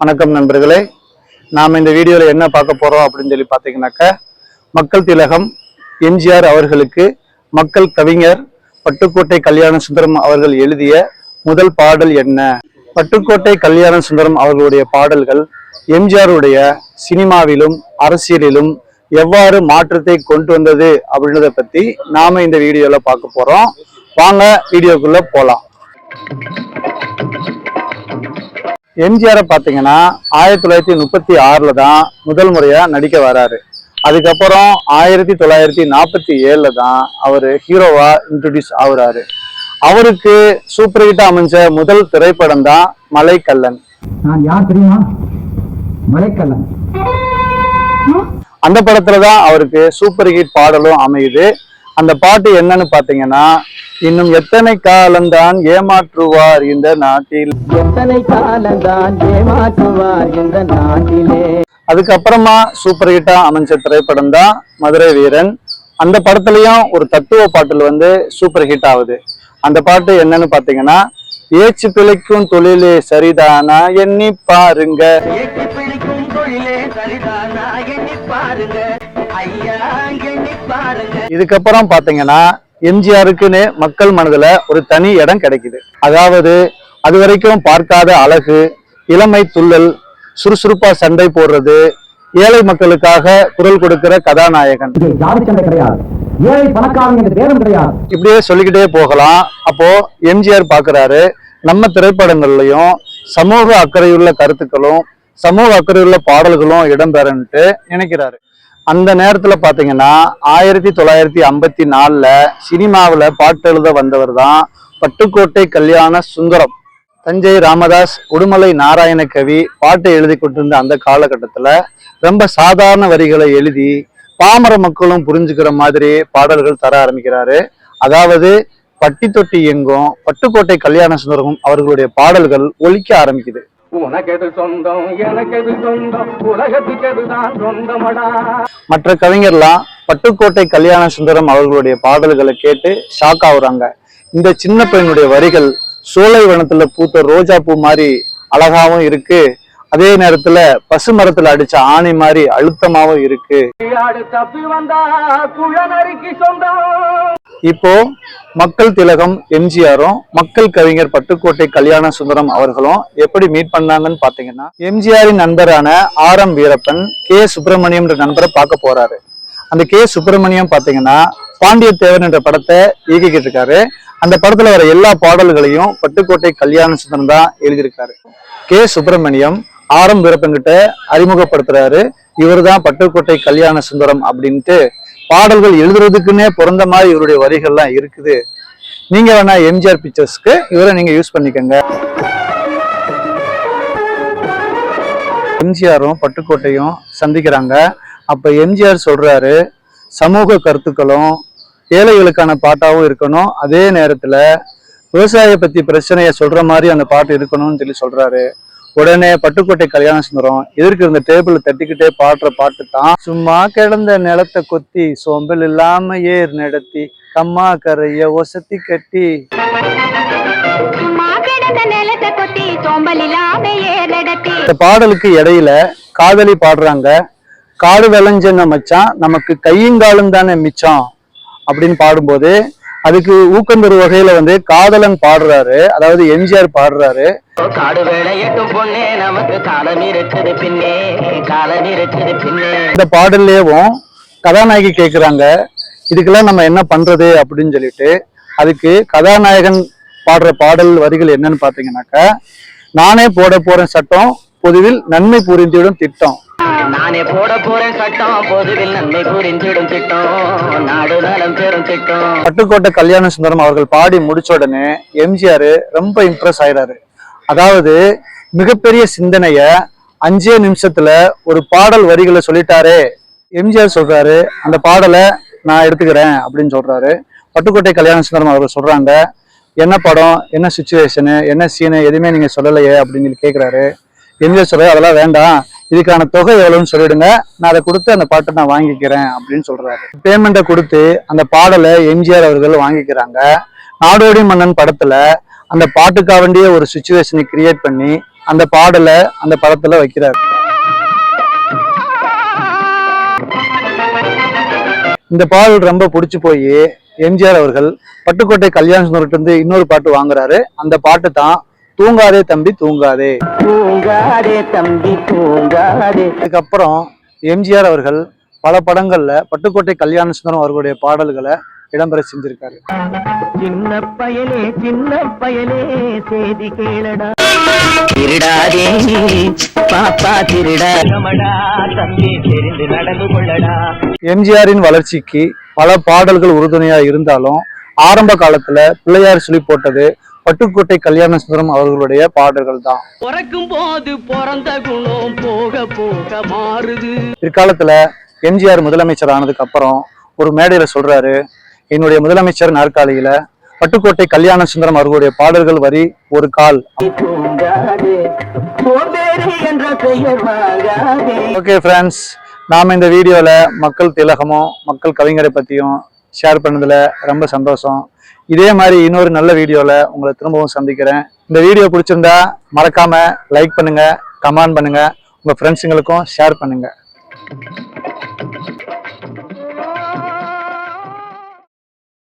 வணக்கம் நண்பர்களே. நாம் இந்த வீடியோவில் என்ன பார்க்க போகிறோம் அப்படின்னு சொல்லி பார்த்தீங்கன்னாக்கா மக்கள் திலகம் எம்ஜிஆர் அவர்களுக்கு மக்கள் கவிஞர் பட்டுக்கோட்டை கல்யாண சுந்தரம் அவர்கள் எழுதிய முதல் பாடல் என்ன? பட்டுக்கோட்டை கல்யாண சுந்தரம் அவர்களுடைய பாடல்கள் எம்ஜிஆருடைய சினிமாவிலும் அரசியலிலும் எவ்வாறு மாற்றத்தை கொண்டு வந்தது அப்படின்றத பத்தி நாம இந்த வீடியோல பார்க்க போறோம். வாங்க வீடியோக்குள்ள போலாம். எம்ஜிஆரை பார்த்தீங்கன்னா ஆயிரத்தி தொள்ளாயிரத்தி முப்பத்தி ஆறுல தான் முதல் முறையா நடிக்க வராரு. அதுக்கப்புறம் ஆயிரத்தி தொள்ளாயிரத்தி நாற்பத்தி ஏழுல தான் அவர் ஹீரோவா இன்ட்ரடியூஸ் ஆகுறாரு. அவருக்கு சூப்பர் ஹிட் அமைஞ்ச முதல் திரைப்படம் தான் மலைக்கல்லன். நான் யார் தெரியுமா? மலைக்கல்லன். அந்த படத்துல தான் அவருக்கு சூப்பர் ஹிட் பாடலும் அமையுது. அந்த பாட்டு என்னன்னு பாத்தீங்கன்னா இன்னும் எத்தனை காலம்தான் ஏமாற்றுவார் இந்த நாட்டில்? எத்தனை காலந்தான் ஏமாற்றுவார் இந்த நாட்டிலே? அதுக்கப்புறமா சூப்பர் ஹிட்டா அமைஞ்ச திரைப்படம் தான் மதுரை வீரன். அந்த படத்துலயும் ஒரு தத்துவ பாட்டில் வந்து சூப்பர் ஹிட் ஆகுது. அந்த பாட்டு என்னன்னு பாத்தீங்கன்னா ஏச்சு பிழைக்கும் தொழிலே சரிதானா? எண்ணி பாருங்க. எட்டி பிடிக்கும் தொழிலே சரிதானா? இதுக்கப்புறம் பாத்தீங்கன்னா எம்ஜிஆருக்குன்னு மக்கள் மனதுல ஒரு தனி இடம் கிடைக்குது. அதாவது அது வரைக்கும் பார்க்காத அழகு இளமை துள்ளல் சுறுசுறுப்பா சண்டை போடுறது ஏழை மக்களுக்காக குரல் கொடுக்கிற கதாநாயகன். இப்படியே சொல்லிக்கிட்டே போகலாம். அப்போ எம்ஜிஆர் பாக்குறாரு நம்ம திரைப்படங்கள்லயும் சமூக அக்கறையுள்ள கருத்துக்களும் சமூக அக்கறையுள்ள பாடல்களும் இடம்பெறன்ட்டு நினைக்கிறாரு. அந்த நேரத்தில் பார்த்தீங்கன்னா ஆயிரத்தி தொள்ளாயிரத்தி ஐம்பத்தி நாலில் சினிமாவில் பாட்டு எழுத வந்தவர் தான் பட்டுக்கோட்டை கல்யாண சுந்தரம். தஞ்சை ராமதாஸ் உடுமலை நாராயண கவி பாட்டை எழுதி கொண்டிருந்த அந்த காலகட்டத்தில் ரொம்ப சாதாரண வரிகளை எழுதி பாமர மக்களும் புரிஞ்சுக்கிற மாதிரி பாடல்கள் தர ஆரம்பிக்கிறாரு. அதாவது பட்டி தொட்டி எங்கும் பட்டுக்கோட்டை கல்யாண சுந்தரமும் அவர்களுடைய பாடல்கள் ஒழிக்க ஆரம்பிக்குது. உனக்கெது சொந்தம் எனக்கெது சொந்தம் உலகத்துக்கு எதுதான் சொந்தமடா. மற்ற கவிஞர்லாம் பட்டுக்கோட்டை கல்யாண சுந்தரம் அவர்களுடைய பாடல்களை கேட்டு ஷாக் ஆகுறாங்க இந்த சின்ன பையனுடைய வரிகள் சோலை வனத்துல பூத்த ரோஜா பூ மாதிரி அழகாவும் இருக்கு. அதே நேரத்துல பசு மரத்துல அடிச்ச ஆணி மாதிரி அழுத்தமாவும் இருக்கு. சொந்தம். இப்போ மக்கள் திலகம் எம்ஜிஆரும் மக்கள் கவிஞர் பட்டுக்கோட்டை கல்யாண சுந்தரம் அவர்களும் எப்படி மீட் பண்ணாங்கன்னு பாத்தீங்கன்னா எம்ஜிஆரின் நண்பரான R M Veerappan K Subramaniam நண்பரை பார்க்க போறாரு. அந்த கே சுப்பிரமணியம் பாத்தீங்கன்னா பாண்டியத்தேவன் என்ற படத்தை இயக்கிக்கிட்டு இருக்காரு. அந்த படத்துல வர எல்லா பாடல்களையும் பட்டுக்கோட்டை கல்யாண சுந்தரம் தான் எழுதியிருக்காரு. K Subramaniam R M Veerappan கிட்ட அறிமுகப்படுத்துறாரு. இவர்தான் பட்டுக்கோட்டை கல்யாண சுந்தரம் அப்படின்ட்டு பாடல்கள் எழுதுறதுக்குன்னே பிறந்த மாதிரி இவருடைய வரிகள்லாம் இருக்குது. நீங்க வேணா எம்ஜிஆர் பிக்சர்ஸ்க்கு இவரை நீங்க யூஸ் பண்ணிக்கோங்க. எம்ஜிஆரும் பட்டுக்கோட்டையும் சந்திக்கிறாங்க. அப்ப எம்ஜிஆர் சொல்றாரு சமூக கருத்துக்களும் ஏழைகளுக்கான பாட்டாவும் இருக்கணும். அதே நேரத்துல விவசாய பத்தி பிரச்சனையை சொல்ற மாதிரி அந்த பாட்டு இருக்கணும்னு சொல்லி சொல்றாரு. உடனே பட்டுக்கோட்டை கல்யாண சுந்தரம் எதிர்க்கு இருந்த டேபிள் தட்டிக்கிட்டே பாடுற பாட்டு தான். சும்மா கிடந்த நிலத்தை கொத்தி சோம்பல் இல்லாம ஏர் நடத்தி கம்மா கரைய ஒசத்தி கட்டி. இந்த பாடலுக்கு இடையில காதலி பாடுறாங்க. காடு விளைஞ்சன மச்சான் நமக்கு கையுங்காலும் தானே மிச்சம் அப்படின்னு பாடும்போது அதுக்கு ஊக்கம் தரும் வகையில வந்து காதலன் பாடுறாரு. அதாவது எம்ஜிஆர் பாடுறாரு. இந்த பாடல்லேயும் கதாநாயகி கேக்குறாங்க இதுக்கெல்லாம் நம்ம என்ன பண்றது அப்படின்னு சொல்லிட்டு அதுக்கு கதாநாயகன் பாடுற பாடல் வரிகள் என்னன்னு பாத்தீங்கன்னாக்கா நானே போட போறேன் சட்டம் பொதுவில் நன்மை புரிந்திடும் திட்டம். நானே போட போறேன் சட்டம் பொதுவில் நன்மை புரிந்திடும் திட்டம் நாடு நலம் பெறும் திட்டம். பட்டுக்கோட்டை கல்யாண சுந்தரம் அவர்கள் பாடி முடிச்ச உடனே எம்ஜிஆர் ரொம்ப இம்ப்ரெஸ் ஆயிடாரு அதாவது மிகப்பெரிய சிந்தனைய அஞ்சே நிமிஷத்துல ஒரு பாடல் வரிகளை சொல்லிட்டாரே. எம்ஜிஆர் சொல்றாரு அந்த பாடலை நான் எடுத்துக்கிறேன் அப்படின்னு சொல்றாரு. பட்டுக்கோட்டை கல்யாண சுந்தரம் அவர்கள் சொல்றாங்க என்ன படம் என்ன சுச்சுவேஷனு என்ன சீனு எதுவுமே நீங்க சொல்லலையே அப்படின்னு சொல்லி கேட்கிறாரு எம்ஜிஆர் சொல்றாரு அதெல்லாம் வேண்டாம் இதுக்கான தொகை எவ்வளவுன்னு சொல்லிடுங்க நான் அதை கொடுத்து அந்த பாட்டை நான் வாங்கிக்கிறேன் அப்படின்னு சொல்றாரு. பேமெண்ட்டை கொடுத்து அந்த பாடலை எம்ஜிஆர் அவர்கள் வாங்கிக்கிறாங்க. நாடோடி மன்னன் படத்துல அந்த பாட்டுக்காக வேண்டிய ஒரு சுச்சுவேஷனை கிரியேட் பண்ணி அந்த பாடலை அந்த படத்துல வைக்கிறார். இந்த பாடல் ரொம்ப பிடிச்சு போய் எம்ஜிஆர் அவர்கள் பட்டுக்கோட்டை கல்யாண சுந்தரத்து இருந்து இன்னொரு பாட்டு வாங்குறாரு. அந்த பாட்டு தான் தூங்காதே தம்பி தூங்காதே. தூங்காதே தம்பி தூங்காதே. அதுக்கப்புறம் எம்ஜிஆர் அவர்கள் பல படங்கள்ல பட்டுக்கோட்டை கல்யாண சுந்தரம் அவர்களுடைய பாடல்களை இடம்பெற செஞ்சிருக்காரு. சின்ன பயலே சின்ன பயலே செய்தி கேளடா. திருடாதே பாப்பா திருடா. தம்பி தெரிந்து நடந்து கொள்ளடா. எம்ஜிஆரின் வளர்ச்சிக்கு பல பாடல்கள் உறுதுணையா இருந்தாலும் ஆரம்ப காலத்துல பிள்ளையார் சொல்லி போட்டது பட்டுக்கோட்டை கல்யாண சுந்தரம் அவர்களுடைய பாடல்கள் தான். பிறக்கும் போது பிறந்த குணம் போக போக மாறுது. பிற்காலத்துல எம்ஜிஆர் முதலமைச்சர் ஆனதுக்கு அப்புறம் ஒரு மேடையில சொல்றாரு என்னுடைய முதலமைச்சர் நாற்காலியில பட்டுக்கோட்டை கல்யாண சுந்தரம் அவர்களுடைய பாடல்கள் வரி ஒரு கால். ஓகே ஃப்ரெண்ட்ஸ் நாம் இந்த வீடியோவில் மக்கள் திலகமும் மக்கள் கவிஞரை பற்றியும் ஷேர் பண்ணதில் ரொம்ப சந்தோஷம். இதே மாதிரி இன்னொரு நல்ல வீடியோவில் உங்களை திரும்பவும் சந்திக்கிறேன். இந்த வீடியோ பிடிச்சிருந்தா மறக்காமல் லைக் பண்ணுங்கள் கமெண்ட் பண்ணுங்கள் உங்கள் ஃப்ரெண்ட்ஸுங்களுக்கும் ஷேர் பண்ணுங்கள்